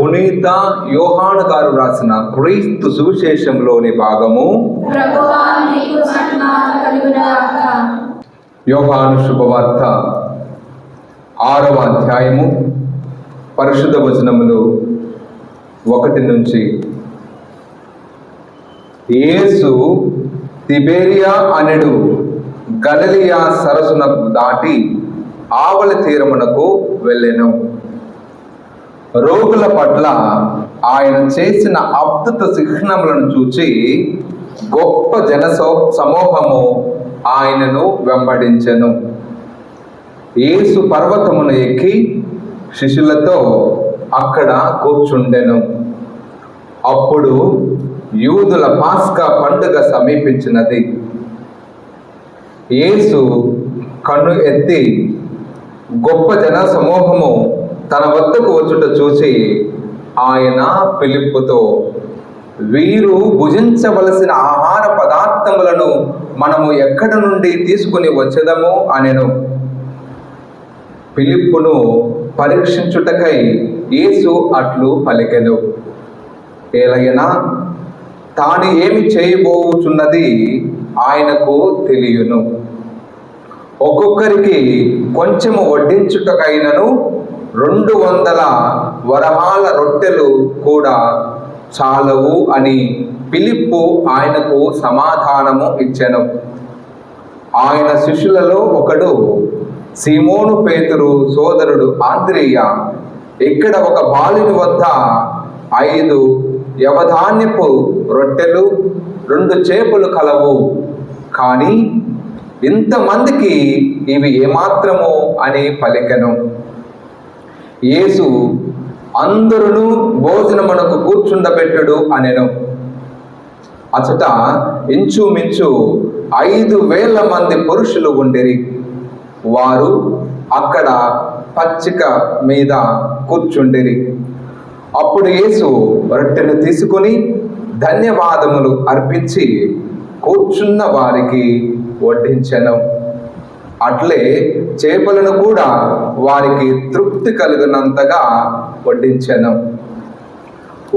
పునీత యోహాను గారు రాసిన క్రీస్తు సువిశేషంలోని భాగము. యోహాను శుభవార్త. ఆరవ అధ్యాయము పరిశుద్ధ వచనములు ఒకటి నుంచి. యేసు తిబేరియా అనెడు గలలియా సరస్సునకు దాటి ఆవల తీరమునకు వెళ్ళెను. రోగుల పట్ల ఆయన చేసిన అద్భుత చిహ్నములను చూచి గొప్ప జనసో సమూహము ఆయనను వెంబడించెను. యేసు పర్వతమును ఎక్కి శిష్యులతో అక్కడ కూర్చుండెను. అప్పుడు యూదుల పాస్కా పండుగ సమీపించినది. యేసు కన్ను ఎత్తి గొప్ప జన సమూహము తన వద్దకు వచ్చుట చూసి ఆయన పిలుపుతో వీరు భుజించవలసిన ఆహార పదార్థములను మనము ఎక్కడి నుండి తీసుకుని వచ్చేదము? అనెను. పిలుపును పరీక్షించుటకై యేసు అట్లు పలికెను. ఏలైనా తాను ఏమి చేయబోచున్నది ఆయనకు తెలియను. ఒక్కొక్కరికి కొంచెము వడ్డించుటకైనను రెండు వందల వరహాల రొట్టెలు కూడా చాలవు అని పిలిప్పు ఆయనకు సమాధానము ఇచ్చెను. ఆయన శిష్యులలో ఒకడు సిమోను పేతురు సోదరుడు ఆంద్రేయ ఇక్కడ ఒక బాలుని వద్ద ఐదు యవధాన్యపు రొట్టెలు రెండు చేపలు కలవు. కానీ ఇంతమందికి ఇవి ఏమాత్రము అని పలికెను. యేసు అందరును భోజనమునకు కూర్చుండబెట్టుడు అనెను. అచట ఇంచుమించు ఐదు వేల మంది పురుషులు ఉండిరి. వారు అక్కడ పచ్చిక మీద కూర్చుండిరి. అప్పుడు యేసు రొట్టెను తీసుకుని ధన్యవాదములు అర్పించి కూర్చున్న వారికి వడ్డించెను. అట్లే చేపలను కూడా వారికి తృప్తి కలిగినంతగా వడ్డించెను.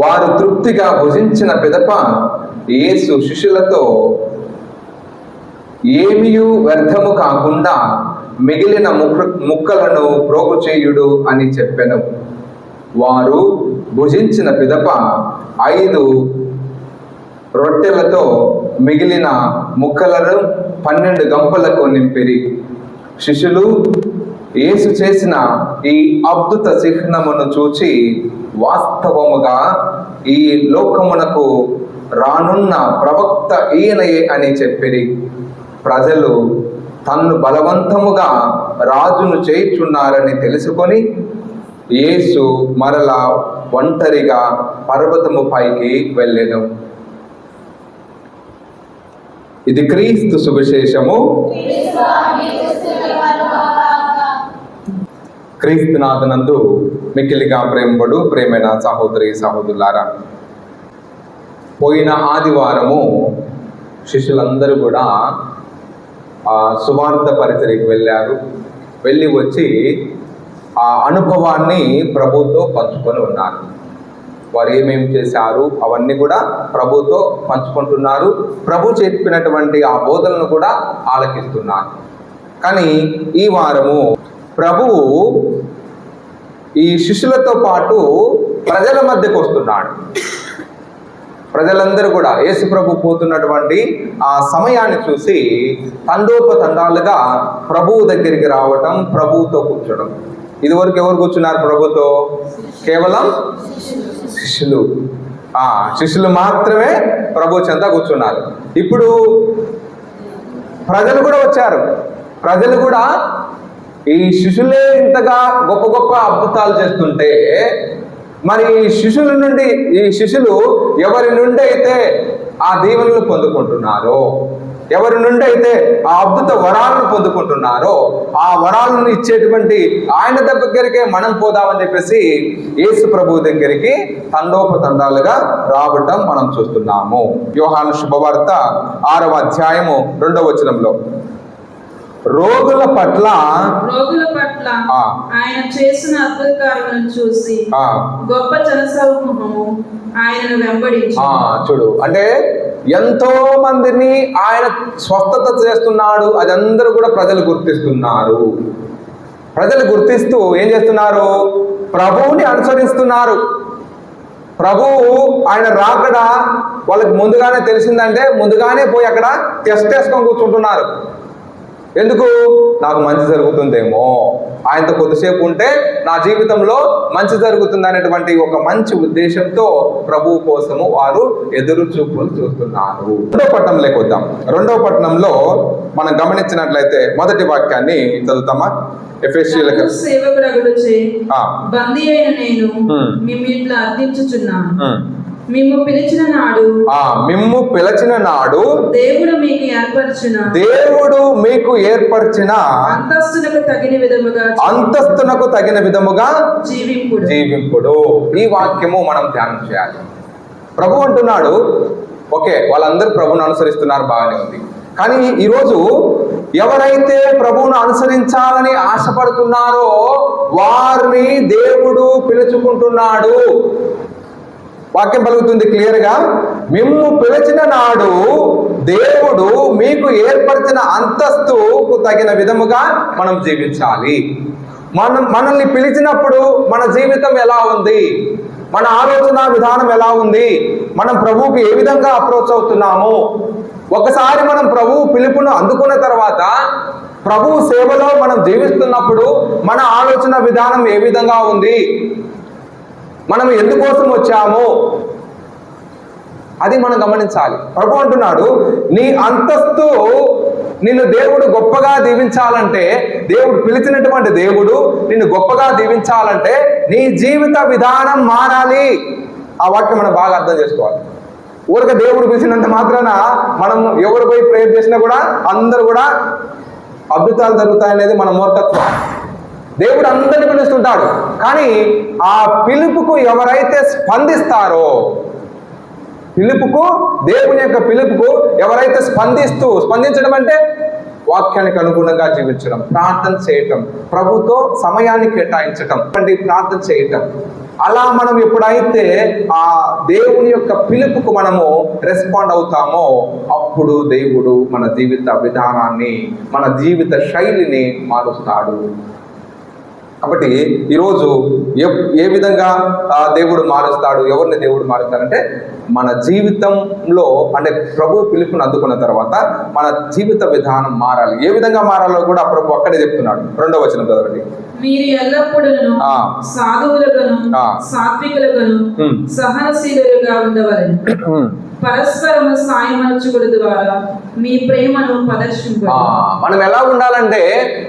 వారు తృప్తిగా భుజించిన పిదప యేసు శిష్యులతో ఏమియు వ్యర్థము కాకుండా మిగిలిన ముక్క ముక్కలను ప్రోగు చేయుడు అని చెప్పెను. వారు భుజించిన పిదప ఐదు రొట్టెలతో మిగిలిన ముక్కలను పన్నెండు గంపలకు నింపిరి. శిష్యులు యేసు చేసిన ఈ అద్భుత చిహ్నమును చూచి వాస్తవముగా ఈ లోకమునకు రానున్న ప్రవక్త ఈయనయే అని చెప్పిరి. ప్రజలు తన్ను బలవంతముగా రాజును చేయుచున్నారని తెలుసుకొని యేసు మరలా ఒంటరిగా పర్వతము పైకి వెళ్ళెను. ఇది క్రీస్తు సువిశేషము. క్రీస్తునాథనందు మిక్కిలిగా ప్రేమబడు ప్రేమైన సహోదరి సహోదరులారా పోయిన ఆదివారము శిష్యులందరూ కూడా ఆ సువార్త పరిచయకి వెళ్ళారు. వెళ్ళి వచ్చి ఆ అనుభవాన్ని ప్రభుతో పంచుకొని ఉన్నారు. వారు ఏమేమి చేశారు అవన్నీ కూడా ప్రభుతో పంచుకుంటున్నారు. ప్రభు చెప్పినటువంటి ఆ బోధనను కూడా ఆలకిస్తున్నారు. కానీ ఈ వారము ప్రభువు ఈ శిష్యులతో పాటు ప్రజల మధ్యకు వస్తున్నాడు. ప్రజలందరూ కూడా యేసు ప్రభు పోతున్నటువంటి ఆ సమయాన్ని చూసి తండోపతండాలుగా ప్రభువు దగ్గరికి రావటం ప్రభువుతో కూర్చోడం ఇదివరకు ఎవరు కూర్చున్నారు ప్రభుతో కేవలం శిష్యులు. ఆ శిష్యులు మాత్రమే ప్రభు చెంత కూర్చున్నారు. ఇప్పుడు ప్రజలు కూడా వచ్చారు. ప్రజలు కూడా ఈ శిష్యులే ఇంతగా గొప్ప గొప్ప అద్భుతాలు చేస్తుంటే మరి ఈ శిష్యుల నుండి ఈ శిష్యులు ఎవరి నుండి అయితే ఆ దీవెనలు పొందుకుంటున్నారో? ఎవరి నుండి అయితే ఆ అద్భుత వరాలను పొందుకుంటున్నారో ఆ వరాలను ఇచ్చేటువంటి ఆయన దగ్గరికే మనం పోదామని చెప్పేసి యేసు ప్రభు దగ్గరికి తండోపతండాలుగా రావటం మనం చూస్తున్నాము. యోహాను శుభవార్త ఆరవ అధ్యాయము రెండవ వచనంలో. రోగుల పట్ల రోగుల పట్ల. ఆయన చేసిన అద్భుత కార్యములను చూసి గొప్ప జనసమూహము ఆయనను వెంబడించి చూడు. అంటే ఎంతో మందిని ఆయన స్వస్థత చేస్తున్నాడు అది అందరూ కూడా ప్రజలు గుర్తిస్తున్నారు. ప్రజలు గుర్తిస్తూ ఏం చేస్తున్నారు? ప్రభువుని అనుసరిస్తున్నారు. ప్రభువు ఆయన రాకడా వాళ్ళకి ముందుగానే తెలిసిందంటే ముందుగానే పోయి అక్కడ టెస్ట్ వేసుకొని కూర్చుంటున్నారు. ఎందుకు? నాకు మంచి జరుగుతుందేమో. ఆయనతో కొద్దిసేపు ఉంటే నా జీవితంలో మంచి జరుగుతుంది అనేటువంటి ఒక మంచి ఉద్దేశంతో ప్రభువు కోసము వారు ఎదురు చూపులు చూస్తున్నారు. రెండో పట్టణంలోకి వద్దాం. రెండో పట్టణంలో మనం గమనించినట్లయితే మొదటి వాక్యాన్ని చదువుతామా? ఎఫ్ఎస్సీలకు బందీ అయిన నేను హ్మ్. మిమ్ము ఇట్లా అర్థించుచున్నాను. మిమ్ము పిలిచిన నాడు ఆ మిమ్ము పిలచిన నాడు దేవుడు మీకు ఏర్పరచిన దేవుడు మీకు ఏర్పరిచిన అంతస్తులకు తగిన విధముగా అంతస్తునకు తగిన విధముగా జీవింపుడు. జీవింపుడు. ఈ వాక్యము మనం ధ్యానం చేయాలి. ప్రభు అంటున్నాడు ఓకే వాళ్ళందరూ ప్రభువును అనుసరిస్తున్నారు బాగానే ఉంది. కానీ ఈరోజు ఎవరైతే ప్రభువును అనుసరించాలని ఆశపడుతున్నారో వారిని దేవుడు పిలుచుకుంటున్నాడు. వాక్యం పలుకుతుంది క్లియర్గా? మిమ్ము పిలిచిన నాడు దేవుడు మీకు ఏర్పరిచిన అంతస్తుకు తగిన విధముగా మనం జీవించాలి. మనం మనల్ని పిలిచినప్పుడు మన జీవితం ఎలా ఉంది? మన ఆలోచన విధానం ఎలా ఉంది? మనం ప్రభువుకి ఏ విధంగా అప్రోచ్ అవుతున్నాము? ఒకసారి మనం ప్రభువు పిలుపును అందుకున్న తర్వాత ప్రభువు సేవలో మనం జీవిస్తున్నప్పుడు మన ఆలోచన విధానం ఏ విధంగా ఉంది? మనం ఎందుకోసం వచ్చాము? అది మనం గమనించాలి. ప్రభు అంటున్నాడు నీ అంతస్తు నిన్ను దేవుడు గొప్పగా దీవించాలంటే దేవుడు పిలిచినటువంటి దేవుడు నిన్ను గొప్పగా దీవించాలంటే నీ జీవిత విధానం మారాలి. ఆ వాక్యం మనం బాగా అర్థం చేసుకోవాలి. ఊరిక దేవుడు పిలిచినంత మాత్రాన మనం ఎవరు పోయి ప్రేయర్ చేసినా కూడా అందరూ కూడా అద్భుతాలు జరుగుతాయనేది మన మూర్ఖత్వం. దేవుడు అందరిని పిలుస్తుంటాడు. కానీ ఆ పిలుపుకు ఎవరైతే స్పందిస్తారో పిలుపుకు దేవుని యొక్క పిలుపుకు ఎవరైతే స్పందిస్తూ స్పందించడం అంటే వాక్యానికి అనుగుణంగా జీవించడం ప్రార్థన చేయటం ప్రభుతో సమయాన్ని కేటాయించటం అంటే ప్రార్థన చేయటం. అలా మనం ఎప్పుడైతే ఆ దేవుని యొక్క పిలుపుకు మనము రెస్పాండ్ అవుతామో అప్పుడు దేవుడు మన జీవిత విధానాన్ని మన జీవిత శైలిని మారుస్తాడు. కాబట్టి ఈరోజు ఏ ఏ విధంగా దేవుడు మారుస్తాడు ఎవరిని దేవుడు మారుస్తాడంటే మన జీవితంలో అంటే ప్రభు పిలుపుని అందుకున్న తర్వాత మన జీవిత విధానం మారాలి. ఏ విధంగా మారాలో కూడా ప్రభు అక్కడే చెప్తున్నాడు. రెండో వచనం చదవండి. మీరు ఎల్లప్పుడూ. సహనశీలుగా ఉండవలని. పరస్పరము సాయమర్చుకుడు ద్వారా మీ ప్రేమను ప్రదర్శింపు మనం ఎలా ఉండాలంటే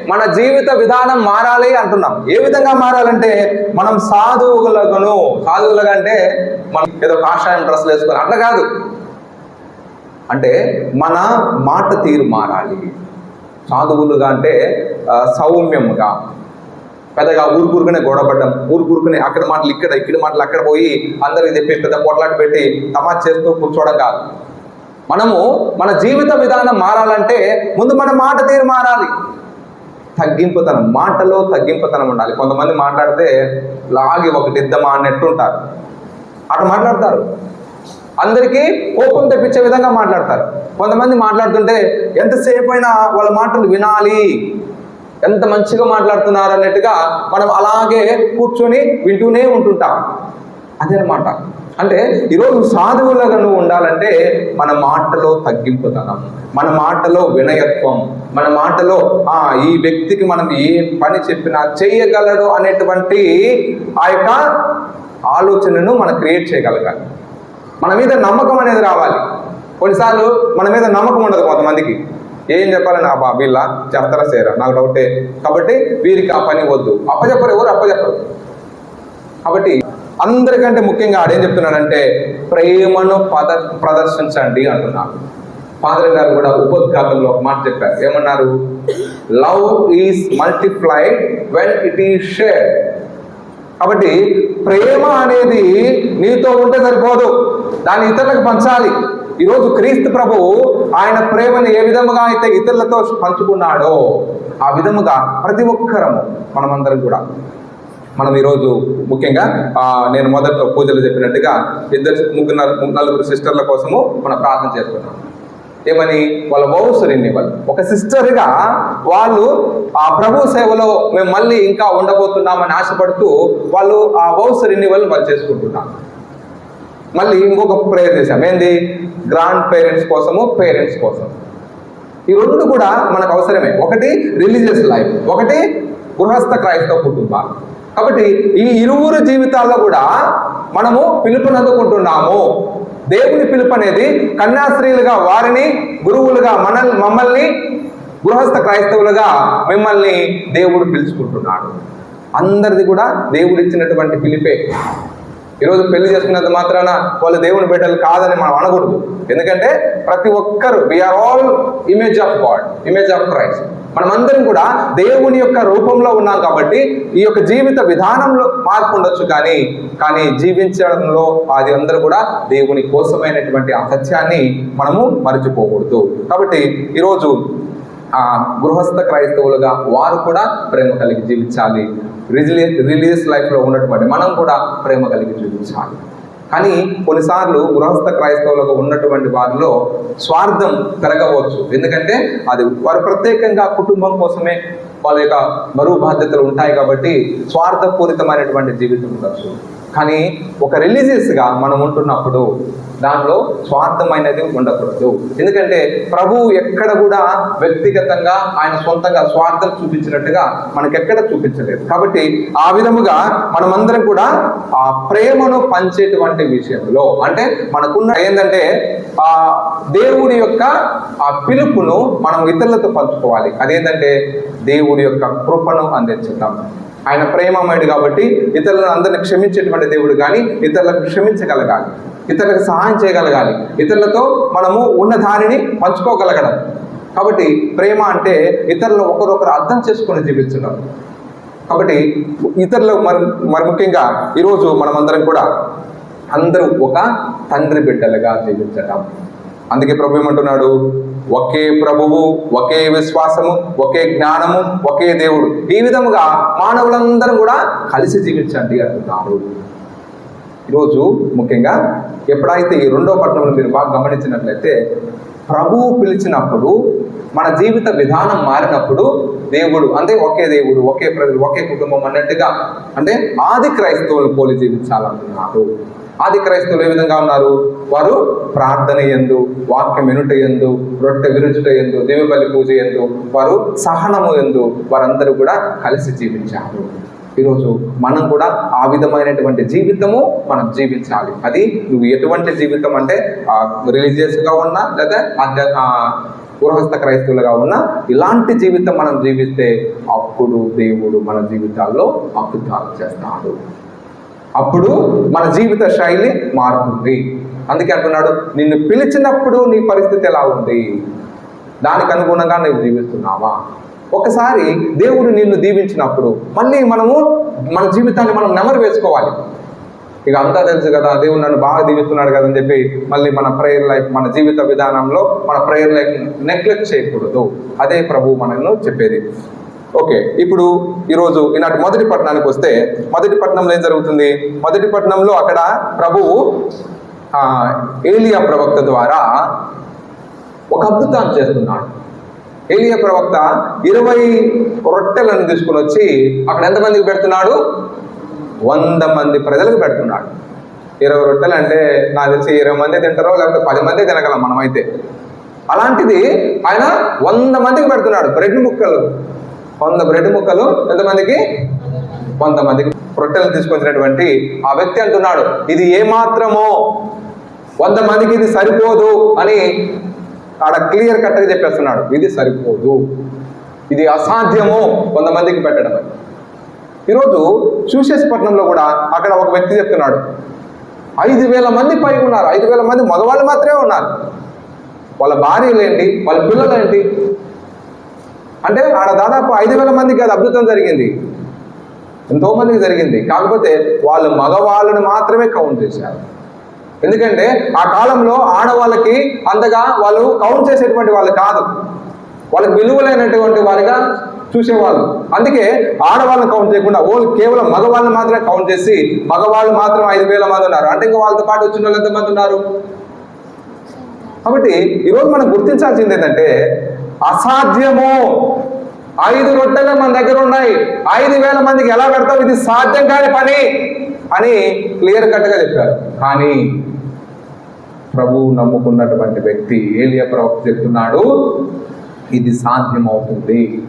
మన జీవిత విధానం మారాలి అంటున్నాం. ఏ విధంగా మారాలంటే మనం సాధువులకును సాధువులుగా అంటే మనం ఏదో కాషాయం డ్రెస్సులు వేసుకొని అట్లా కాదు. అంటే మన మాట తీరు మారాలి. సాధువులుగా అంటే సౌమ్యంగా. సౌమ్యముగా పెద్దగా ఊరుకూరుకునే గొడవపడ్డం ఊరుకూరుకునే అక్కడ మాటలు ఇక్కడ ఇక్కడ మాటలు అక్కడ పోయి అందరికి చెప్పి పెద్ద పొట్లాట పెట్టి తమాజ్ చేస్తూ కూర్చోవడం కాదు. మనము మన జీవిత విధానం మారాలంటే ముందు మన మాట తీరు మారాలి. తగ్గింపుతనం మాటలో తగ్గింపుతనం ఉండాలి. కొంతమంది మాట్లాడితే లాగి ఒకటి ఇద్దామా అన్నట్టు ఉంటారు. అటు మాట్లాడతారు. అందరికీ కోపం తెప్పించే విధంగా మాట్లాడతారు. కొంతమంది మాట్లాడుతుంటే ఎంతసేపు అయినా వాళ్ళ మాటలు వినాలి. ఎంత మంచిగా మాట్లాడుతున్నారు అన్నట్టుగా మనం అలాగే కూర్చొని వింటూనే ఉంటుంటాం. అదే అన్నమాట. అంటే ఈరోజు సాధువులుగా నువ్వు ఉండాలంటే మన మాటలో తగ్గింపుతనం మన మాటలో వినయత్వం మన మాటలో ఆ ఈ వ్యక్తికి మనం ఏ పని చెప్పినా చేయగలడు అనేటువంటి ఆ యొక్క ఆలోచనను మనం క్రియేట్ చేయగలగాలి. మన మీద నమ్మకం అనేది రావాలి. కొన్నిసార్లు మన మీద నమ్మకం ఉండదు కొంతమందికి. ఏం చెప్పాలని ఆ వీళ్ళ చేస్తారా చేయరా నాకు డౌటే కాబట్టి వీరికి ఆ పని వద్దు. అప్పచెప్పరు ఎవరు? అప్పచెప్పరు. కాబట్టి అందరికంటే ముఖ్యంగా ఆడేం చెప్తున్నాడంటే ప్రేమను పద ప్రదర్శించండి అంటున్నాడు ఫాదర్ గారు కూడా ఉపోద్ఘాతంలో ఒక మాట చెప్పారు. ఏమన్నారు? Love is multiplied when it is share కాబట్టి ప్రేమ అనేది నీతో ఉంటే సరిపోదు. దాన్ని ఇతరులకు పంచాలి. ఈరోజు క్రీస్తు ప్రభువు ఆయన ప్రేమను ఏ విధముగా అయితే ఇతరులతో పంచుకున్నాడో ఆ విధముగా ప్రతి ఒక్కరము మనమందరం కూడా. మనం ఈరోజు ముఖ్యంగా నేను మొదట్లో పూజలు చెప్పినట్టుగా ఇద్దరు ముగ్గురు నలుగురు సిస్టర్ల కోసము మనం ప్రార్థన చేసుకున్నాం ఏమని? వాళ్ళ వౌసరిని రెన్యువల్ ఒక సిస్టర్గా వాళ్ళు ఆ ప్రభు సేవలో మేము మళ్ళీ ఇంకా ఉండబోతున్నామని ఆశపడుతూ వాళ్ళు ఆ వౌసరిని రెన్యువల్ వాళ్ళు చేసుకుంటున్నారు. మళ్ళీ ఇంకొక ప్రేయర్ చేసాం ఏంది? గ్రాండ్ పేరెంట్స్ కోసము పేరెంట్స్ కోసం. ఈ రెండు కూడా మనకు అవసరమే. ఒకటి రిలీజియస్ లైఫ్ ఒకటి గృహస్థ క్రైస్తవ కుటుంబం. కాబట్టి ఈ ఇరువురు జీవితాల్లో కూడా మనము పిలుపునందుకుంటున్నాము. దేవుని పిలుపు అనేది కన్యాస్త్రీలుగా వారిని గురువులుగా మన మమ్మల్ని గృహస్థ క్రైస్తవులుగా మిమ్మల్ని దేవుడు పిలుచుకుంటున్నాడు. అందరిది కూడా దేవుడు ఇచ్చినటువంటి పిలిపే. ఈరోజు పెళ్ళి చేసుకున్నంత మాత్రాన వాళ్ళు దేవుని బిడ్డలు కాదని మనం అనకూడదు. ఎందుకంటే ప్రతి ఒక్కరు we are all image of God image of Christ మనమందరం కూడా దేవుని యొక్క రూపంలో ఉన్నాం కాబట్టి ఈ యొక్క జీవిత విధానంలో మార్పు ఉండొచ్చు కానీ కానీ జీవించడంలో అది అందరూ కూడా దేవుని కోసమైనటువంటి ఆ సత్యాన్ని మనము మరచిపోకూడదు. కాబట్టి ఈరోజు ఆ గృహస్థ క్రైస్తవులుగా వారు కూడా ప్రేమ కలిగి జీవించాలి. రిజిలి రిలీజియస్ లైఫ్లో ఉన్నటువంటి మనం కూడా ప్రేమ కలిగి జీవించాలి. కానీ కొన్నిసార్లు గృహస్థ క్రైస్తవులకు ఉన్నటువంటి వారిలో స్వార్థం పెరగవచ్చు. ఎందుకంటే అది వారు ప్రత్యేకంగా కుటుంబం కోసమే వాళ్ళ యొక్క బరువు బాధ్యతలు ఉంటాయి కాబట్టి స్వార్థపూరితమైనటువంటి జీవితం ఉండొచ్చు. కానీ ఒక రిలీజియస్గా మనం ఉంటున్నప్పుడు దానిలో స్వార్థమైనది ఉండకూడదు. ఎందుకంటే ప్రభువు ఎక్కడ కూడా వ్యక్తిగతంగా ఆయన సొంతంగా స్వార్థం చూపించినట్టుగా మనకెక్కడ చూపించలేదు. కాబట్టి ఆ విధముగా మనమందరం కూడా ఆ ప్రేమను పంచేటువంటి విషయంలో అంటే మనకున్న ఏంటంటే ఆ దేవుడి యొక్క ఆ పిలుపును మనం ఇతరులతో పంచుకోవాలి. అదేంటంటే దేవుడి యొక్క కృపను అందించుతాం. ఆయన ప్రేమమయుడు కాబట్టి ఇతరులను అందరిని క్షమించేటువంటి దేవుడు కానీ ఇతరులకు క్షమించగలగాలి. ఇతరులకు సహాయం చేయగలగాలి. ఇతరులతో మనము ఉన్న దానిని పంచుకోగలగడం. కాబట్టి ప్రేమ అంటే ఇతరులను ఒకరొకరు అర్థం చేసుకొని జీవించడం. కాబట్టి ఇతరులు మరి మరి ముఖ్యంగా ఈరోజు మనమందరం కూడా అందరూ ఒక తండ్రి బిడ్డలుగా జీవించటం. అందుకే ప్రభు ఏమంటున్నాడు? ఒకే ప్రభువు ఒకే విశ్వాసము ఒకే జ్ఞానము ఒకే దేవుడు. ఈ విధముగా మానవులందరం కూడా కలిసి జీవించండి అంటున్నారు ఈరోజు ముఖ్యంగా ఎప్పుడైతే ఈ రెండో పట్టణంలో మీరు బాగా గమనించినట్లయితే ప్రభువు పిలిచినప్పుడు మన జీవిత విధానం మారినప్పుడు దేవుడు అంటే ఒకే దేవుడు ఒకే ప్రజలు ఒకే కుటుంబం అన్నట్టుగా అంటే ఆది క్రైస్తవులు పోలి జీవించాలంటున్నారు ఆది క్రైస్తవులు ఏ విధంగా ఉన్నారు? వారు ప్రార్థన ఎందు వాక్యం ఎనుట ఎందు రొట్టె విరుచుట ఎందు దివ్యబలి పూజ ఎందు వారు సహనము ఎందు వారందరూ కూడా కలిసి జీవించారు. ఈరోజు మనం కూడా ఆ విధమైనటువంటి జీవితము మనం జీవించాలి. అది నువ్వు ఎటువంటి జీవితం అంటే రిలీజియస్గా ఉన్నా లేదా ఆ, గృహస్థ క్రైస్తవులుగా ఉన్నా ఇలాంటి జీవితం మనం జీవిస్తే అప్పుడు దేవుడు మన జీవితాల్లో అద్భుతాలు చేస్తాడు. అప్పుడు మన జీవిత శైలి మారుతుంది. అందుకే అంటున్నాడు నిన్ను పిలిచినప్పుడు నీ పరిస్థితి ఎలా ఉంది? దానికి అనుగుణంగా నువ్వు జీవిస్తున్నావా? ఒకసారి దేవుడు నిన్ను దీవించినప్పుడు మళ్ళీ మనము మన జీవితాన్ని మనం నెమరు వేసుకోవాలి. ఇక అంతా తెలుసు కదా దేవుడు నన్ను బాగా దీవిస్తున్నాడు కదా అని చెప్పి మళ్ళీ మన ప్రేయర్ లైఫ్ మన జీవిత విధానంలో మన ప్రేయర్ లైఫ్ నెగ్లెక్ట్ చేయకూడదు. అదే ప్రభు మనను చెప్పేది. ఓకే ఇప్పుడు ఈరోజు ఈనాటి మొదటి పట్టణానికి వస్తే మొదటి పట్టణంలో ఏం జరుగుతుంది? మొదటి పట్టణంలో అక్కడ ప్రభువు ఆ, ఏలియా ప్రవక్త ద్వారా ఒక అద్భుతాన్ని చేస్తున్నాడు. ఏలియా ప్రవక్త ఇరవై రొట్టెలను తీసుకుని వచ్చి అక్కడ ఎంతమందికి పెడుతున్నాడు? వంద మంది ప్రజలకు పెడుతున్నాడు. ఇరవై రొట్టెలు అంటే నాకు తెలిసి ఇరవై మంది తింటారో లేకపోతే పది మంది తినగలం మనమైతే. అలాంటిది ఆయన వంద మందికి పెడుతున్నాడు బ్రెడ్ ముక్కలు. వంద బ్రెడ్ ముక్కలు ఎంతమందికి? కొంతమందికి. రొట్టెలు తీసుకొచ్చినటువంటి ఆ వ్యక్తి అంటున్నాడు ఇది ఏ మాత్రమో వంద మందికి ఇది సరిపోదు అని ఆడ క్లియర్ కట్గా చెప్పేస్తున్నాడు ఇది సరిపోదు. ఇది అసాధ్యము? వంద మందికి పెట్టడం అని. ఈరోజు పట్టణంలో కూడా అక్కడ ఒక వ్యక్తి చెప్తున్నాడు ఐదు వేల మంది పై ఉన్నారు. ఐదు వేల మంది మగవాళ్ళు మాత్రమే ఉన్నారు. వాళ్ళ భార్యలు ఏంటి? వాళ్ళ పిల్లలు ఏంటి? అంటే ఆడ దాదాపు ఐదు వేల మందికి అది అద్భుతం జరిగింది. ఎంతో మందికి జరిగింది. కాకపోతే వాళ్ళు మగవాళ్ళని మాత్రమే కౌంట్ చేశారు. ఎందుకంటే ఆ కాలంలో ఆడవాళ్ళకి అంతగా వాళ్ళు కౌంట్ చేసేటువంటి వాళ్ళు కాదు. వాళ్ళకి విలువలైనటువంటి వారిగా చూసేవాళ్ళు. అందుకే ఆడవాళ్ళని కౌంట్ చేయకుండా ఓన్లీ కేవలం మగవాళ్ళని మాత్రమే కౌంట్ చేసి మగవాళ్ళు మాత్రం ఐదు వేల మంది ఉన్నారు. అంటే ఇంకా వాళ్ళతో పాటు వచ్చిన వాళ్ళు ఎంతమంది ఉన్నారు? కాబట్టి ఈరోజు మనం గుర్తించాల్సింది ఏంటంటే అసాధ్యము. ఐదు రొట్టెలు మన దగ్గర ఉన్నాయి. ఐదు వేల మందికి ఎలా పెడతాం ఇది సాధ్యం కాని పని అని క్లియర్ కట్గా చెప్పారు. కానీ ప్రభువు నమ్ముకున్నటువంటి వ్యక్తి ఏలియా ప్రభు చెప్తున్నాడు ఇది సాధ్యం అవుతుంది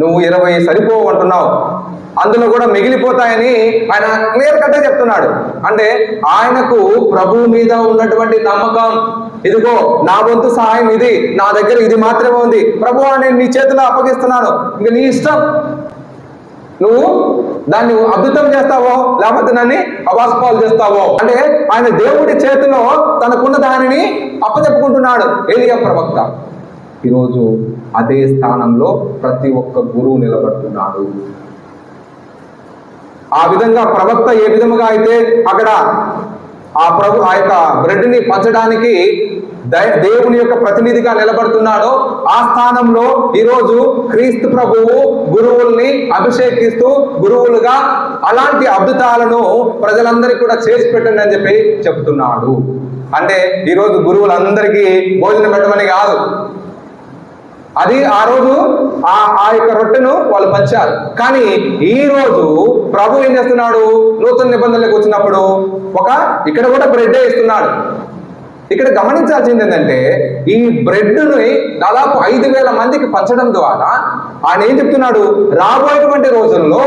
నువ్వు ఇరవై సరిపోవు అంటున్నావు. అందులో కూడా మిగిలిపోతాయని ఆయన క్లియర్ కట్గా చెప్తున్నాడు. అంటే ఆయనకు ప్రభువు మీద ఉన్నటువంటి నమ్మకం ఇదిగో నా వంతు సహాయం ఇది. నా దగ్గర ఇది మాత్రమే ఉంది. ప్రభు నేను నీ చేతిలో అప్పగిస్తున్నాను. ఇంక నీ ఇష్టం. నువ్వు దాన్ని అద్భుతం చేస్తావో లేకపోతే దాన్ని అవాస్పాలు చేస్తావో? అంటే ఆయన దేవుడి చేతిలో తనకున్న దానిని అప్పచెప్పుకుంటున్నాడు. ఏలియా ప్రవక్త. ఈరోజు అదే స్థానంలో ప్రతి ఒక్క గురువు నిలబడుతున్నాడు. ఆ విధంగా ప్రవక్త ఏ విధముగా అయితే అక్కడ ఆ ప్రభు ఆ యొక్క బ్రెడ్ని పంచడానికి దై- దేవుని యొక్క ప్రతినిధిగా నిలబడుతున్నాడో ఆ స్థానంలో ఈరోజు క్రీస్తు ప్రభువు గురువుల్ని అభిషేకిస్తూ గురువులుగా అలాంటి అద్భుతాలను ప్రజలందరికీ కూడా చేసి పెట్టండి అని చెప్పి చెప్తున్నాడు. అంటే ఈరోజు గురువులందరికీ భోజనం పెట్టమని కాదు. అది ఆ రోజు ఆ ఆ యొక్క రొట్టెను వాళ్ళు పంచారు. కానీ ఈ రోజు ప్రభు ఏం చేస్తున్నాడు? నూతన నిబంధనలకు వచ్చినప్పుడు ఒక ఇక్కడ కూడా బ్రెడ్ ఇస్తున్నాడు. ఇక్కడ గమనించాల్సింది ఏంటంటే ఈ బ్రెడ్ని దాదాపు ఐదు వేల మందికి పంచడం ద్వారా ఆయన ఏం చెప్తున్నాడు? రాబోయేటువంటి రోజుల్లో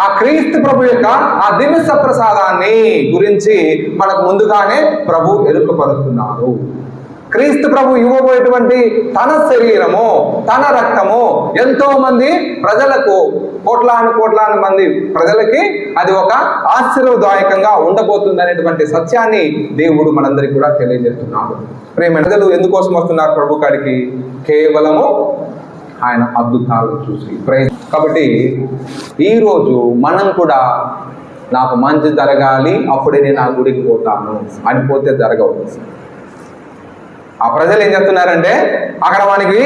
ఆ క్రీస్తు ప్రభు యొక్క ఆ దివ్య సప్రసాదాన్ని గురించి మనకు ముందుగానే ప్రభు ఎరుకపరుస్తున్నారు క్రీస్తు ప్రభు ఇవ్వబోయేటువంటి తన శరీరము తన రక్తము ఎంతో మంది ప్రజలకు కోట్లాను కోట్లాను మంది ప్రజలకి అది ఒక ఆశీర్వదాయకంగా ఉండబోతుంది అనేటువంటి సత్యాన్ని దేవుడు మనందరికీ కూడా తెలియజేస్తున్నాడు. ప్రేమ ప్రజలు ఎందుకోసం వస్తున్నారు ప్రభు కాడికి? కేవలము ఆయన అద్భుతాలు చూసి. ప్రైజ్ కాబట్టి ఈరోజు మనం కూడా నాకు మంచి జరగాలి అప్పుడే నేను ఆ గుడికి పోతాను. అని పోతే జరగవు. ఆ ప్రజలు ఏం చెప్తున్నారంటే అక్కడ వానికి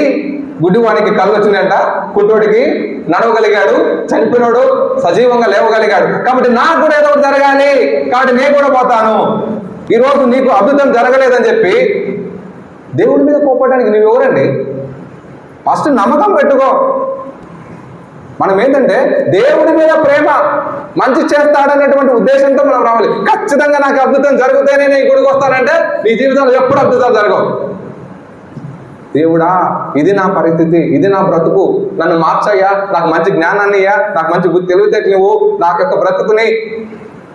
గుడ్డి వానికి కళ్ళు వచ్చిందంట కుట్టోడికి నడవగలిగాడు చనిపోయినోడు సజీవంగా లేవగలిగాడు. కాబట్టి నాకు కూడా ఏదో ఒకటి జరగాలి కాబట్టి నేను కూడా పోతాను. ఈరోజు నీకు అద్భుతం జరగలేదని చెప్పి దేవుడి మీద కోపడానికి నువ్వు ఎవరండి ఫస్ట్ నమ్మకం పెట్టుకో. మనం ఏంటంటే దేవుడి మీద ప్రేమ మంచి చేస్తాడనేటువంటి ఉద్దేశంతో మనం రావాలి. ఖచ్చితంగా నాకు అద్భుతం జరుగుతేనే నేను ఈ గుడికి వస్తానంటే నీ జీవితంలో ఎప్పుడు అద్భుతాలు జరగవు. దేవుడా ఇది నా పరిస్థితి ఇది నా బ్రతుకు. నన్ను మార్చయ్యా నాకు మంచి జ్ఞానాన్ని ఇయ్యా నాకు మంచి బుద్ధి తెలివితేటలు నువ్వు నాకు యొక్క బ్రతుకుని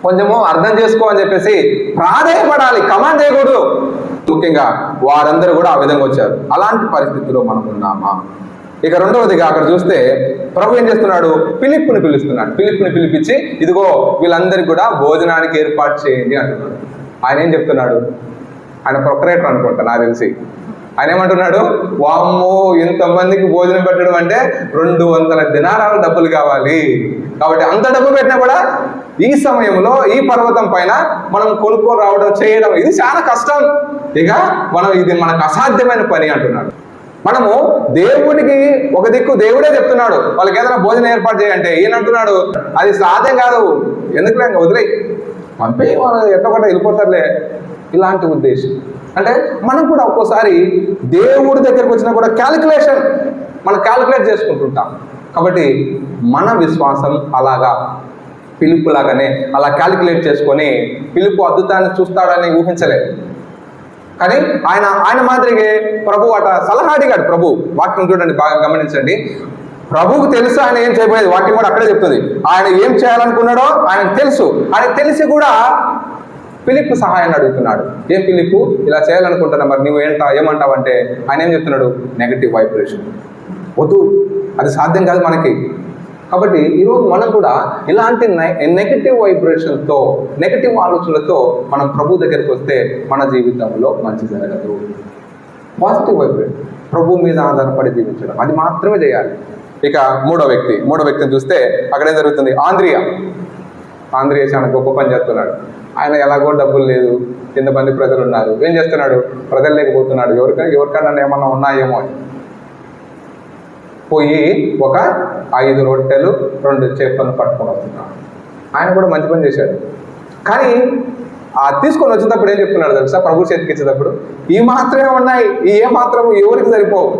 కొంచెము అర్థం చేసుకో అని చెప్పేసి ప్రాధేయపడాలి కమాండ్ చేయకూడదు. ముఖ్యంగా వారందరూ కూడా ఆ విధంగా వచ్చారు. అలాంటి పరిస్థితిలో మనం ఉన్నామా ఇక రెండవదిగా అక్కడ చూస్తే ప్రభు ఏం చేస్తున్నాడు? పిలిప్పుని పిలుస్తున్నాడు. పిలిప్పుని పిలిపించి ఇదిగో వీళ్ళందరికీ కూడా భోజనానికి ఏర్పాటు చేయండి అంటున్నాడు. ఆయన ఏం చెప్తున్నాడు? ఆయన ప్రొపరేటర్ అనుకుంటా నాకు తెలిసి. ఆయన ఏమంటున్నాడు? వామ్మో ఇంతమందికి భోజనం పెట్టడం అంటే రెండు వందల దినారాల డబ్బులు కావాలి. కాబట్టి అంత డబ్బు పెట్టినా కూడా ఈ సమయంలో ఈ పర్వతం పైన మనం కొనుక్కొని రావడం చేయడం ఇది చాలా కష్టం. ఇక మనం ఇది మనకు అసాధ్యమైన పని అంటున్నాడు. మనము దేవుడికి ఒక దిక్కు దేవుడే చెప్తున్నాడు. వాళ్ళకి ఏదైనా భోజనం ఏర్పాటు చేయంటే ఈయన అంటున్నాడు అది సాధ్యం కాదు. ఎందుకులే వదిలే పంపే వాళ్ళు ఎట్టొకట వెళ్ళిపోతారులే. ఇలాంటి ఉద్దేశం. అంటే మనం కూడా ఒక్కోసారి దేవుడి దగ్గరకు వచ్చినా కూడా క్యాలిక్యులేషన్ మనం క్యాలిక్యులేట్ చేసుకుంటుంటాం. కాబట్టి మన విశ్వాసం అలాగా పిలుపు లాగానే అలా క్యాలిక్యులేట్ చేసుకొని పిలుపు అద్భుతాన్ని చూస్తాడని ఊహించలేదు కానీ ఆయన ఆయన మాదిరిగే ప్రభు అట సలహా అడిగాడు. ప్రభు వాక్యం చూడండి బాగా గమనించండి. ప్రభువుకు తెలుసు ఆయన ఏం చేయబోయేది? వాక్యం కూడా అక్కడే చెప్తుంది. ఆయన ఏం చేయాలనుకున్నాడో ఆయన తెలుసు. ఆయన తెలిసి కూడా పిలిప్ సహాయాన్ని అడుగుతున్నాడు. ఏం పిలిపు ఇలా చేయాలనుకుంటున్నా మరి నువ్వు ఏంటా? ఏమంటావు? అంటే ఆయన ఏం చెప్తున్నాడు? Negative vibration. వద్దు. అది సాధ్యం కాదు మనకి. కాబట్టి ఈరోజు మనం కూడా ఇలాంటి నెగటివ్ వైబ్రేషన్తో నెగటివ్ ఆలోచనలతో మనం ప్రభు దగ్గరికి వస్తే మన జీవితంలో మంచి జరగదు. పాజిటివ్ వైబ్రేషన్ ప్రభు మీద ఆధారపడి జీవించడం. అది మాత్రమే చేయాలి. ఇక మూడో వ్యక్తి. మూడో వ్యక్తిని చూస్తే అక్కడ ఏం జరుగుతుంది? ఆంధ్రియ ఆంధ్రియ చాలా గొప్ప పని చేస్తున్నాడు. ఆయన ఎలాగో డబ్బులు లేదు. ఇంతమంది ప్రజలు ఉన్నారు ఏం చేస్తున్నాడు? ప్రజలు లేకపోతున్నాడు. ఎవరికైనా ఎవరికైనా ఏమన్నా ఉన్నాయేమో పోయి ఒక ఐదు రొట్టెలు రెండు చేపలను పట్టుకొని వస్తున్నాడు. ఆయన కూడా మంచి పని చేశాడు. కానీ ఆ తీసుకొని వచ్చేటప్పుడు ఏం చెప్తున్నాడు తెలుసా? ప్రభు చేతికి ఇచ్చేటప్పుడు ఈ మాత్రమే ఉన్నాయి ఈ ఏ మాత్రం ఎవరికి సరిపోవు?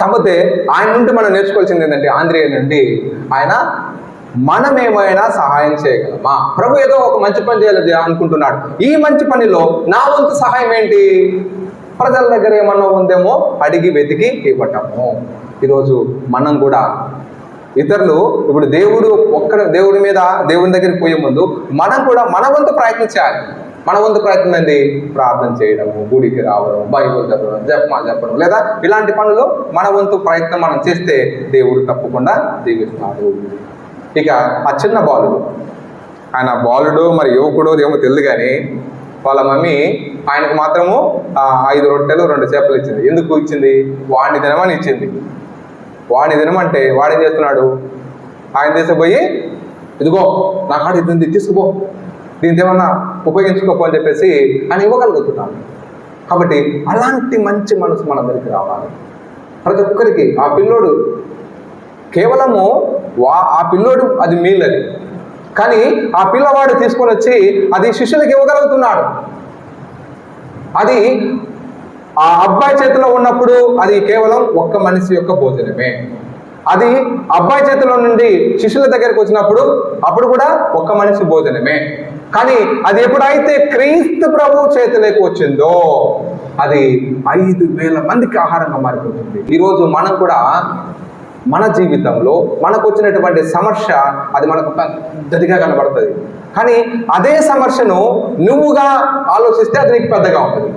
కాకపోతే ఆయన నుండి మనం నేర్చుకోవాల్సింది ఏంటంటే ఆంధ్రేయ నుండి ఆయన మనమేమైనా సహాయం చేయగలమా? ప్రభు ఏదో ఒక మంచి పని చేయాలి అనుకుంటున్నాడు. ఈ మంచి పనిలో నా వంతు సహాయం ఏంటి? ప్రజల దగ్గర ఏమన్నా ఉందేమో అడిగి వెతికి ఇవ్వటము. ఈరోజు మనం కూడా ఇతరులు ఇప్పుడు దేవుడు ఒక్కడ దేవుడి మీద దేవుని దగ్గరికి పోయే ముందు మనం కూడా మన వంతు ప్రయత్నం చేయాలి. మన వంతు ప్రయత్నం ఏంది? ప్రార్థన చేయడము గుడికి రావడం బైబుల్ చదవడం జపమా చెప్పడం లేదా ఇలాంటి పనులు మన వంతు ప్రయత్నం మనం చేస్తే దేవుడు తప్పకుండా దీవిస్తాడు. ఇక ఆ చిన్న బాలుడు. ఆయన బాలుడు మరి యువకుడు ఏమో తెలియదు కానీ వాళ్ళ మమ్మీ ఆయనకు మాత్రము ఐదు రొట్టెలు రెండు చేపలు ఇచ్చింది. ఎందుకు ఇచ్చింది? వాడిని తినమని ఇచ్చింది. వాడిని తినమంటే వాడేం చేస్తున్నాడు? ఆయన తీసుకుపోయి ఇదిగో నా కాడ ఇది తీసుకుపో. దీని ఏమన్నా ఉపయోగించుకోపో అని చెప్పేసి ఆయన ఇవ్వగలుగుతున్నాను కాబట్టి అలాంటి మంచి మనసు మనందరికీ రావాలి. ప్రతి ఒక్కరికి ఆ పిల్లోడు కేవలము వా ఆ పిల్లోడు అది మీలది కానీ ఆ పిల్లవాడు తీసుకొని వచ్చి అది శిష్యులకు ఇవ్వగలుగుతున్నాడు. అది ఆ అబ్బాయి చేతిలో ఉన్నప్పుడు అది కేవలం ఒక్క మనిషి యొక్క భోజనమే. అది అబ్బాయి చేతిలో నుండి శిష్యుల దగ్గరికి వచ్చినప్పుడు అప్పుడు కూడా ఒక్క మనిషి భోజనమే. కానీ అది ఎప్పుడైతే క్రీస్తు ప్రభు చేతిలోకి వచ్చిందో అది ఐదు వేల మందికి ఆహారంగా మారిపోతుంది. ఈరోజు మనం కూడా మన జీవితంలో మనకు వచ్చినటువంటి సమస్య అది మనకు పెద్దదిగా కనబడుతుంది. కానీ అదే సమస్యను నువ్వుగా ఆలోచిస్తే అది నీకు పెద్దగా ఉంటుంది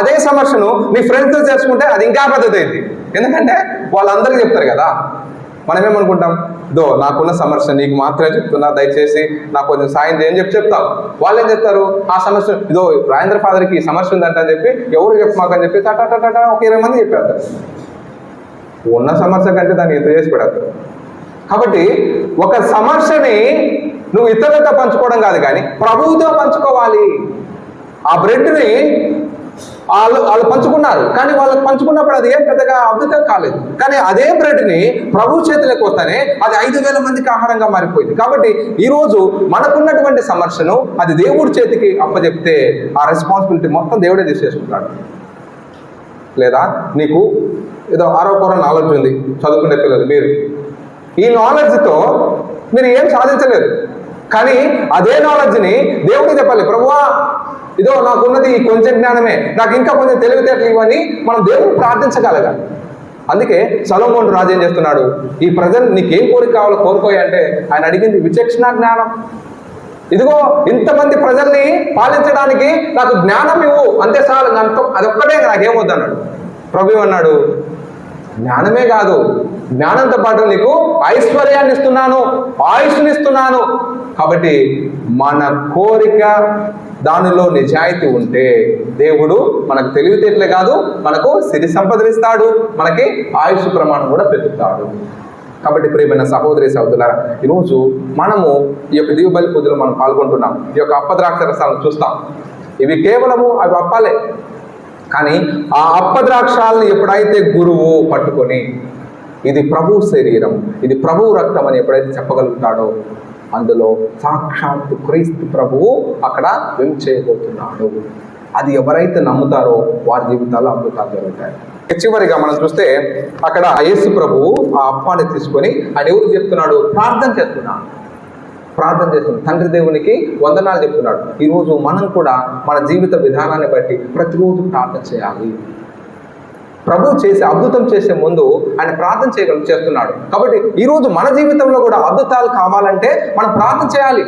అదే సమస్యను నీ ఫ్రెండ్స్తో చేసుకుంటే అది ఇంకా పెద్దది అయింది ఎందుకంటే వాళ్ళందరికీ చెప్తారు కదా మనమేమనుకుంటాం? దో నాకున్న సమస్య నీకు మాత్రమే చెప్తున్నా దయచేసి నాకు కొంచెం సాయం చేయని చెప్పి చెప్తాం. వాళ్ళు ఏం చెప్తారు ఆ సమస్య ఇదో రాజేంద్ర ఫాదర్కి ఈ సమస్య ఉందంట అని చెప్పి ఎవరు చెప్పమాకని మాకు అని చెప్పి టటా టటా ఒక ఇరవై మంది చెప్పేస్తారు. ఉన్న సమస్య కంటే దాన్ని ఎంత చేసి పెడతారు కాబట్టి ఒక సమస్యని నువ్వు ఇతరులతో పంచుకోవడం కాదు కానీ ప్రభువుతో పంచుకోవాలి. ఆ బ్రెడ్ని వాళ్ళు వాళ్ళు పంచుకున్నారు. కానీ వాళ్ళకి పంచుకున్నప్పుడు అది ఏం పెద్దగా అద్భుతం కాలేదు. కానీ అదే బ్రెడ్ని ప్రభు చేతులకు వస్తేనే అది ఐదు వేల మందికి ఆహారంగా మారిపోయింది. కాబట్టి ఈరోజు మనకున్నటువంటి సమస్యను అది దేవుడి చేతికి అప్పచెప్తే ఆ రెస్పాన్సిబిలిటీ మొత్తం దేవుడే తీసేసుకుంటాడు. లేదా నీకు ఏదో ఆరోపణ నాలెడ్జ్ ఉంది. చదువుకునే పిల్లలు మీరు. ఈ నాలెడ్జ్తో మీరు ఏం సాధించలేదు. కానీ అదే నాలెడ్జ్ని దేవుడికి చెప్పాలి. ప్రభువా ఇదో నాకున్నది ఈ కొంచెం జ్ఞానమే. నాకు ఇంకా కొంచెం తెలివితేటలు ఇవ్వని మనం దేవుడిని ప్రార్థించగలగాలి. అందుకే సలోమోన్ రాజు ఏం చేస్తున్నాడు? ఈ ప్రజలు నీకేం కోరిక కావాలో కోరుకోయంటే ఆయన అడిగింది విచక్షణ జ్ఞానం. ఇదిగో ఇంతమంది ప్రజల్ని పాలించడానికి నాకు జ్ఞానం ఇవ్వు. అంతే చాలు అంత అదొక్కటే నాకేమొద్దు అన్నాడు ప్రభు అన్నాడు జ్ఞానమే కాదు. జ్ఞానంతో పాటు నీకు ఐశ్వర్యాన్ని ఇస్తున్నాను ఆయుష్ని ఇస్తున్నాను. కాబట్టి మన కోరిక దానిలో నిజాయితీ ఉంటే దేవుడు మనకు తెలివితేటలే కాదు మనకు సిరి సంపదనిస్తాడు మనకి ఆయుష్ ప్రమాణం కూడా పెరుగుతాడు. కాబట్టి ప్రియమైన సహోదరి సహోదరులారా ఈరోజు మనము ఈ యొక్క దీవబలి పూజలో మనం పాల్గొంటున్నాం. ఈ యొక్క అప్పద్రాక్ష రసాలను చూస్తాం. ఇవి కేవలము అవి అప్పాలే. కానీ ఆ అప్పద్రాక్షాలను ఎప్పుడైతే గురువు పట్టుకొని ఇది ప్రభు శరీరం ఇది ప్రభు రక్తం అని ఎప్పుడైతే చెప్పగలుగుతాడో అందులో సాక్షాత్తు క్రీస్తు ప్రభువు అక్కడ చేయబోతున్నాడు. అది ఎవరైతే నమ్ముతారో వారి జీవితాల్లో అద్భుతాలు జరుగుతాయి. చివరిగా మనం చూస్తే అక్కడ యేసు ప్రభువు ఆ అప్పాన్ని తీసుకొని ఆయన ఎవరు చెప్తున్నాడు? ప్రార్థన చేస్తున్నాడు. ప్రార్థన చేస్తున్నాడు తండ్రి దేవునికి వందనాలు చెప్తున్నాడు. ఈరోజు మనం కూడా మన జీవిత విధానాన్ని బట్టి ప్రతిరోజు ప్రార్థన చేయాలి. ప్రభు చేసే అద్భుతం చేసే ముందు ఆయన ప్రార్థన చేయగల చేస్తున్నాడు. కాబట్టి ఈరోజు మన జీవితంలో కూడా అద్భుతాలు కావాలంటే మనం ప్రార్థన చేయాలి.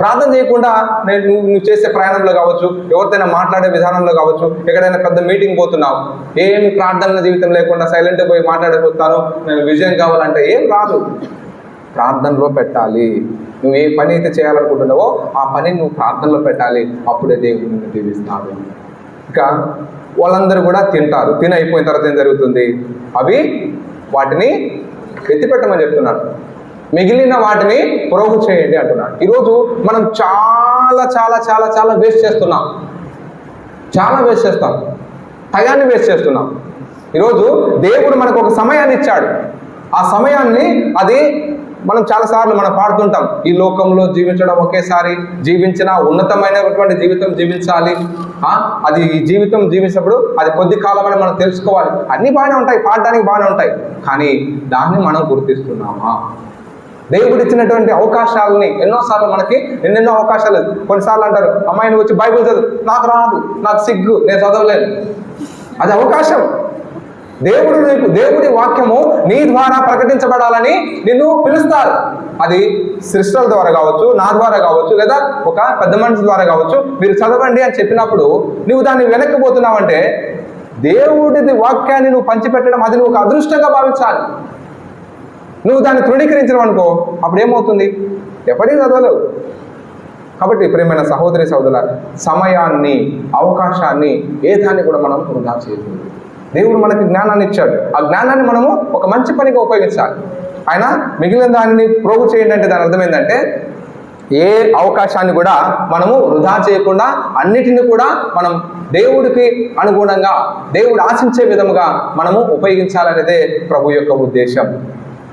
ప్రార్థన చేయకుండా నేను నువ్వు నువ్వు చేసే ప్రయాణంలో కావచ్చు ఎవరితోనైనా మాట్లాడే విధానంలో కావచ్చు ఎక్కడైనా పెద్ద మీటింగ్ పోతున్నావు ఏమి ప్రార్థన జీవితం లేకుండా సైలెంట్ పోయి మాట్లాడిపోతాను నేను విజయం కావాలంటే ఏం రాదు. ప్రార్థనలో పెట్టాలి. నువ్వు ఏ పని అయితే చేయాలనుకుంటున్నావో ఆ పని నువ్వు ప్రార్థనలో పెట్టాలి. అప్పుడే దేవుడు నిన్ను దీవిస్తాడు. ఇంకా వాళ్ళందరూ కూడా తింటారు. తిని అయిపోయిన తర్వాత ఏం జరుగుతుంది? అవి వాటిని ఎత్తిపెట్టమని చెప్తున్నాడు. మిగిలిన వాటిని ప్రోగు చేయండి అంటున్నాడు. ఈరోజు మనం చాలా చాలా చాలా చాలా వేస్ట్ చేస్తున్నాం. చాలా వేస్ట్ చేస్తాం. టయాన్ని వేస్ట్ చేస్తున్నాం. ఈరోజు దేవుడు మనకు ఒక సమయాన్ని ఇచ్చాడు. ఆ సమయాన్ని అది మనం చాలాసార్లు మనం పాడుతుంటాం ఈ లోకంలో జీవించడం ఒకేసారి జీవించిన ఉన్నతమైనటువంటి జీవితం జీవించాలి. అది ఈ జీవితం జీవించినప్పుడు అది కొద్ది కాలమని మనం తెలుసుకోవాలి. అన్నీ బాగానే ఉంటాయి పాడడానికి బాగానే ఉంటాయి. కానీ దాన్ని మనం గుర్తిస్తున్నామా? దేవుడు ఇచ్చినటువంటి అవకాశాలని ఎన్నోసార్లు మనకి ఎన్నెన్నో అవకాశాలు కొన్నిసార్లు అంటారు అమ్మాయిని వచ్చి బైబిల్ చదువు. నాకు రాదు నాకు సిగ్గు నేను చదవలేను. అది అవకాశం. దేవుడు నీకు దేవుడి వాక్యము నీ ద్వారా ప్రకటించబడాలని నిన్ను పిలుస్తారు. అది సృష్టిల ద్వారా కావచ్చు నా ద్వారా కావచ్చు లేదా ఒక పెద్ద మనిషి ద్వారా కావచ్చు. మీరు చదవండి అని చెప్పినప్పుడు నువ్వు దాన్ని వెనక్కి పోతున్నావంటే దేవుడిది వాక్యాన్ని నువ్వు పంచిపెట్టడం అది నువ్వు ఒక అదృష్టంగా భావించాలి. నువ్వు దాన్ని తృణీకరించడం అనుకో అప్పుడు ఏమవుతుంది? ఎప్పటికీ చదవలేవు. కాబట్టి ప్రేమైన సహోదరి సహోదరుల సమయాన్ని అవకాశాన్ని ఏ దాన్ని కూడా మనం వృధా చేయకూడదు. దేవుడు మనకి జ్ఞానాన్ని ఇచ్చాడు. ఆ జ్ఞానాన్ని మనము ఒక మంచి పనిగా ఉపయోగించాలి. ఆయన మిగిలిన దానిని ప్రోగు చేయండి అంటే దాని అర్థం ఏంటంటే ఏ అవకాశాన్ని కూడా మనము వృధా చేయకుండా అన్నిటిని కూడా మనం దేవుడికి అనుగుణంగా దేవుడు ఆశించే విధముగా మనము ఉపయోగించాలనేదే ప్రభు యొక్క ఉద్దేశం.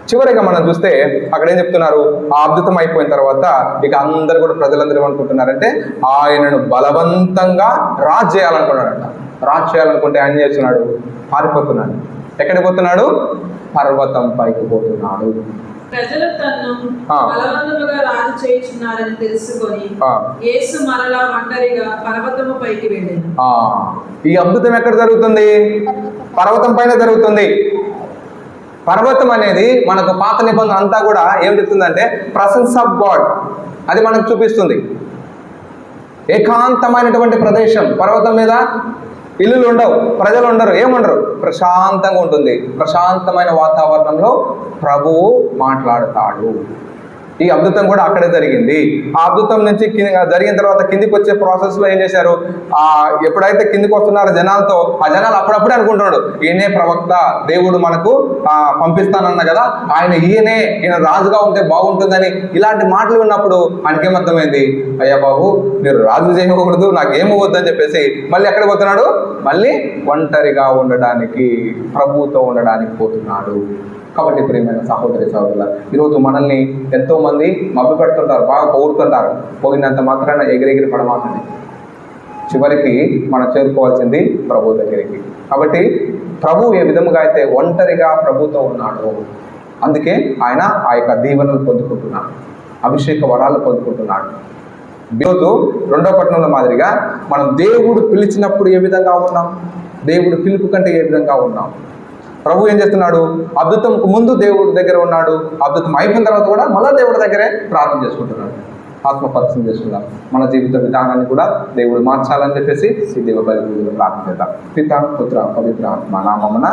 చివరిగా మనం చూస్తే అక్కడ ఏం చెప్తున్నారు? ఆ అద్భుతం అయిపోయిన తర్వాత ఇక అందరు కూడా ప్రజలందరూ ఏమనుకుంటున్నారంటే ఆయనను బలవంతంగా రాజ్ చేయాలనుకున్నాడంట రాజ్ చేయాలనుకుంటే ఆయన చేస్తున్నాడు? పారిపోతున్నాడు. ఎక్కడికి పోతున్నాడు? పర్వతం పైకి పోతున్నాడు. ప్రజలు తన్ను ఆ. బలవంతముగా రాజు చేయుచున్నారని తెలుసుకొని ఆ, యేసు మరలా ఒంటరిగా పర్వతము పైకి వెళ్ళింది ఆ, ఈ అద్భుతం ఎక్కడ జరుగుతుంది? పర్వతం పైన జరుగుతుంది. పర్వతం అనేది మనకు పాత నిబంధన అంతా కూడా ఏం చెప్తుందంటే ప్రసెన్స్ ఆఫ్ గాడ్ అది మనకు చూపిస్తుంది. ఏకాంతమైనటువంటి ప్రదేశం. పర్వతం మీద ఇల్లులు ఉండవు ప్రజలు ఉండరు ఏముండరు. ప్రశాంతంగా ఉంటుంది. ప్రశాంతమైన వాతావరణంలో ప్రభువు మాట్లాడతాడు. ఈ అద్భుతం కూడా అక్కడే జరిగింది. ఆ అద్భుతం నుంచి కింద జరిగిన తర్వాత కిందికి వచ్చే ప్రాసెస్లో ఏం చేశారు? ఆ ఎప్పుడైతే కిందికి వస్తున్నారో జనాలతో ఆ జనాలు అప్పుడప్పుడే అనుకుంటున్నాడు ఈయనే ప్రవక్త దేవుడు మనకు ఆ పంపిస్తానన్న కదా ఆయన ఈయనే ఈయన రాజుగా ఉంటే బాగుంటుందని ఇలాంటి మాటలు విన్నప్పుడు ఆయనకేమర్థమైంది అయ్యా బాబు మీరు రాజు చేయకూడదు నాకు ఏమవద్దు అని చెప్పేసి మళ్ళీ ఎక్కడికి పోతున్నాడు? మళ్ళీ ఒంటరిగా ఉండడానికి ప్రభుతో ఉండడానికి పోతున్నాడు. కాబట్టి ప్రియమైన సహోదరి సహోదరుల ఈరోజు మనల్ని ఎంతో మంది మభ్య పెడుతుంటారు బాగా కోరుతుంటారు పోయినంత మాత్రాన ఎగిరెగిరి పడమాకండి. చివరికి మనం చేరుకోవాల్సింది ప్రభు దగ్గరికి. కాబట్టి ప్రభు ఏ విధముగా అయితే ఒంటరిగా ప్రభుతో ఉన్నాడు అందుకే ఆయన ఆ యొక్క దీవెనలు పొందుకుంటున్నాడు. అభిషేక వరాలు పొందుకుంటున్నాడు. ఈరోజు రెండో పట్టణంలో మాదిరిగా మనం దేవుడు పిలిచినప్పుడు ఏ విధంగా ఉన్నాం? దేవుడు పిలుపు కంటే ఏ విధంగా ఉన్నాం? ప్రభు ఏం చేస్తున్నాడు? అద్భుతం ముందు దేవుడి దగ్గర ఉన్నాడు. అద్భుతం అయిపోయిన తర్వాత కూడా మళ్ళీ దేవుడి దగ్గరే ప్రార్థన చేసుకుంటున్నాడు. ఆత్మపరిచయం చేసుకుందాం. మన జీవిత విధానాన్ని కూడా దేవుడు మార్చాలని చెప్పేసి ఈ దేవ బలి ప్రార్థన చేద్దాం. పిత పుత్ర పవిత్ర మా నామమున.